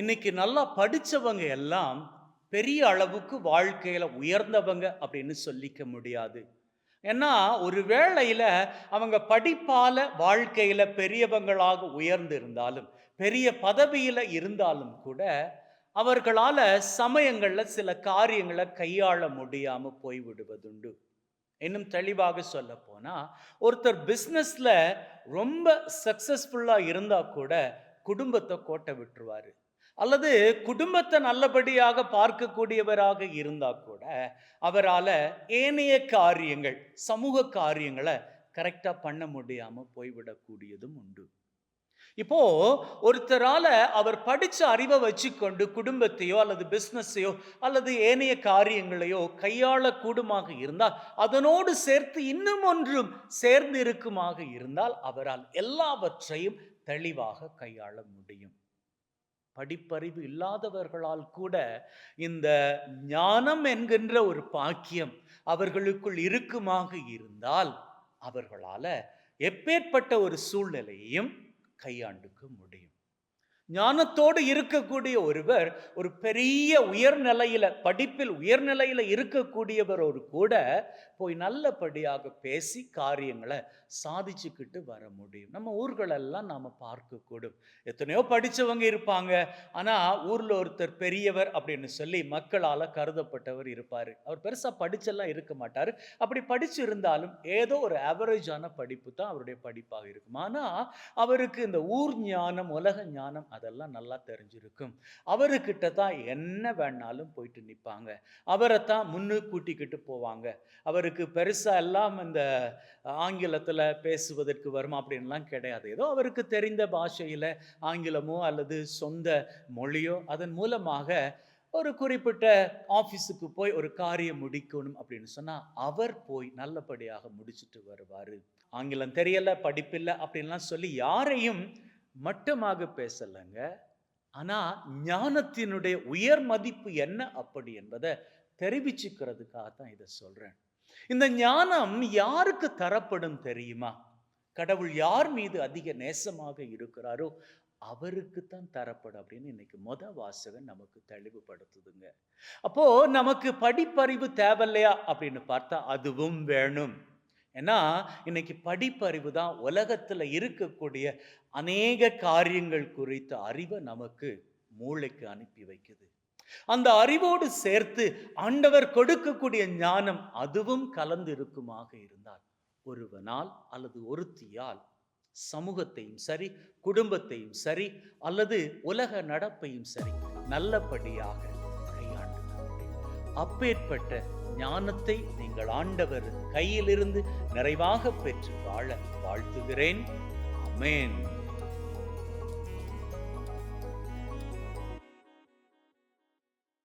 இன்னைக்கு நல்லா படித்தவங்க எல்லாம் பெரிய அளவுக்கு வாழ்க்கையில் உயர்ந்தவங்க அப்படின்னு சொல்லிக்க முடியாது. ஏன்னா ஒரு வேளையில் அவங்க படிப்பால வாழ்க்கையில் பெரியவங்களாக உயர்ந்து இருந்தாலும் பெரிய பதவியில் இருந்தாலும் கூட அவர்களால் சமயங்களில் சில காரியங்களை கையாள முடியாமல் போய்விடுவதுண்டு. இன்னும் தெளிவாக சொல்ல போனால் ஒருத்தர் பிஸ்னஸில் ரொம்ப சக்ஸஸ்ஃபுல்லாக இருந்தால் கூட குடும்பத்தை கோட்டை விட்டுருவார். அல்லது குடும்பத்தை நல்லபடியாக பார்க்கக்கூடியவராக இருந்தால் கூட அவரால ஏனைய காரியங்கள் சமூக காரியங்களை கரெக்டாக பண்ண முடியாமல் போய்விடக்கூடியதும் உண்டு. இப்போ ஒருத்தரால அவர் படிச்ச அறிவை வச்சுக்கொண்டு குடும்பத்தையோ அல்லது பிஸ்னஸையோ அல்லது ஏனைய காரியங்களையோ கையாள கூடுமாக இருந்தால் அதனோடு சேர்த்து இன்னும் ஒன்றும் சேர்ந்து இருக்குமாக இருந்தால் அவரால் எல்லாவற்றையும் தெளிவாக கையாள முடியும். படிப்பறிவு இல்லாதவர்களால் கூட இந்த ஞானம் என்கின்ற ஒரு பாக்கியம் அவர்களுக்குள் இருக்குமாக இருந்தால் அவர்களால் எப்பேற்பட்ட ஒரு சூழ்நிலையையும் கையாண்டுக்க முடியும். ஞானத்தோடு இருக்கக்கூடிய ஒருவர் ஒரு பெரிய உயர்நிலையில் படிப்பில் உயர்நிலையில் இருக்கக்கூடியவர் ஒரு கூட போய் நல்லபடியாக பேசி காரியங்களை சாதிச்சுக்கிட்டு வர முடியும். நம்ம ஊர்களெல்லாம் நாம் பார்க்கக்கூடும். எத்தனையோ படித்தவங்க இருப்பாங்க. ஆனால் ஊரில் ஒருத்தர் பெரியவர் அப்படின்னு சொல்லி மக்களால் கருதப்பட்டவர் இருப்பார். அவர் பெருசாக படிச்செல்லாம் இருக்க மாட்டார். அப்படி படிச்சு இருந்தாலும் ஏதோ ஒரு ஆவரேஜான படிப்பு தான் அவருடைய படிப்பாக இருக்கும். ஆனால் அவருக்கு இந்த ஊர் ஞானம் உலக ஞானம் அதெல்லாம் நல்லா தெரிஞ்சிருக்கும். அவர்கிட்ட தான் என்ன வேணாலும் போயிட்டு நிற்பாங்க அவரை தான் முன்னு கூட்டிக்கிட்டு போவாங்க. அவருக்கு பெருசாக எல்லாம் இந்த ஆங்கிலத்தில் பேசுவதற்கு வருமா அப்படின்லாம் கிடையாது. ஏதோ அவருக்கு தெரிந்த பாஷையில் ஆங்கிலமோ அல்லது சொந்த மொழியோ அதன் மூலமாக ஒரு குறிப்பிட்ட ஆஃபீஸுக்கு போய் ஒரு காரியம் முடிக்கணும் அப்படின்னு சொன்னால் அவர் போய் நல்லபடியாக முடிச்சிட்டு வருவார். ஆங்கிலம் தெரியலை படிப்பில்லை அப்படின்லாம் சொல்லி யாரையும் மட்டமாக பேசலைங்க. ஆனால் ஞானத்தினுடைய உயர் மதிப்பு என்ன அப்படி என்பதை தெரிவிச்சுக்கிறதுக்காக தான் இதை சொல்கிறேன் இந்த ஞானம் யாருக்கு தரப்படும் தெரியுமா? கடவுள் யார் மீது அதிக நேசமாக இருக்கிறாரோ அவருக்கு தான் தரப்படும் அப்படின்னு இன்னைக்கு மொத வாசகன் நமக்கு தெளிவுபடுத்துதுங்க. அப்போ நமக்கு படிப்பறிவு தேவையில்லையா அப்படின்னு பார்த்தா அதுவும் வேணும். ஏன்னா இன்னைக்கு படிப்பறிவு தான் உலகத்துல இருக்கக்கூடிய அநேக காரியங்கள் குறித்த அறிவை நமக்கு மூளைக்கு அனுப்பி வைக்குது. அந்த அறிவோடு சேர்த்து ஆண்டவர் கொடுக்கக்கூடிய ஞானம் அதுவும் கலந்து இருக்குமாக இருந்தால் ஒருவனால் அல்லது ஒருத்தியால் சமூகத்தையும் சரி குடும்பத்தையும் சரி அல்லது உலக நடப்பையும் சரி நல்லபடியாக அப்பேற்பட்ட ஞானத்தை நீங்கள் ஆண்டவர் கையிலிருந்து நிறைவாக பெற்று வாழ வாழ்த்துகிறேன். அமேன்